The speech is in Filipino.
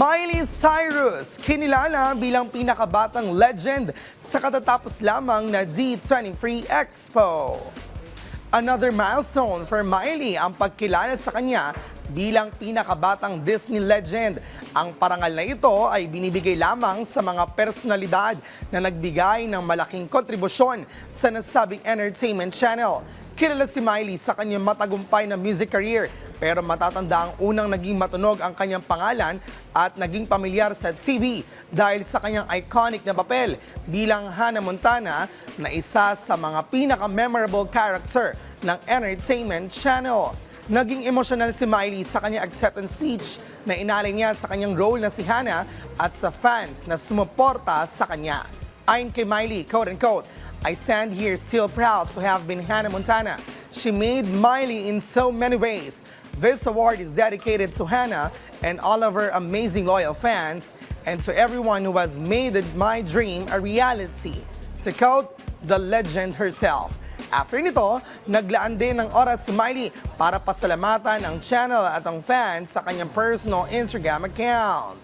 Miley Cyrus, kinilala bilang pinakabatang legend sa katatapos lamang na D23 Expo. Another milestone for Miley ang pagkilala sa kanya bilang pinakabatang Disney legend. Ang parangal na ito ay binibigay lamang sa mga personalidad na nagbigay ng malaking kontribusyon sa nasabing entertainment channel. Kilala si Miley sa kanyang matagumpay na music career pero matatanda ang unang naging matunog ang kanyang pangalan at naging pamilyar sa TV dahil sa kanyang iconic na papel bilang Hannah Montana na isa sa mga pinaka-memorable character ng entertainment channel. Naging emosyonal si Miley sa kanyang acceptance speech na inalay niya sa kanyang role na si Hannah at sa fans na sumuporta sa kanya. Ayon kay Miley, quote-unquote, I stand here still proud to have been Hannah Montana. She made Miley in so many ways. This award is dedicated to Hannah and all of her amazing loyal fans and to everyone who has made my dream a reality. To quote the legend herself. After nito, naglaan din ng oras si Miley para pasalamatan ang channel at ang fans sa kanyang personal Instagram account.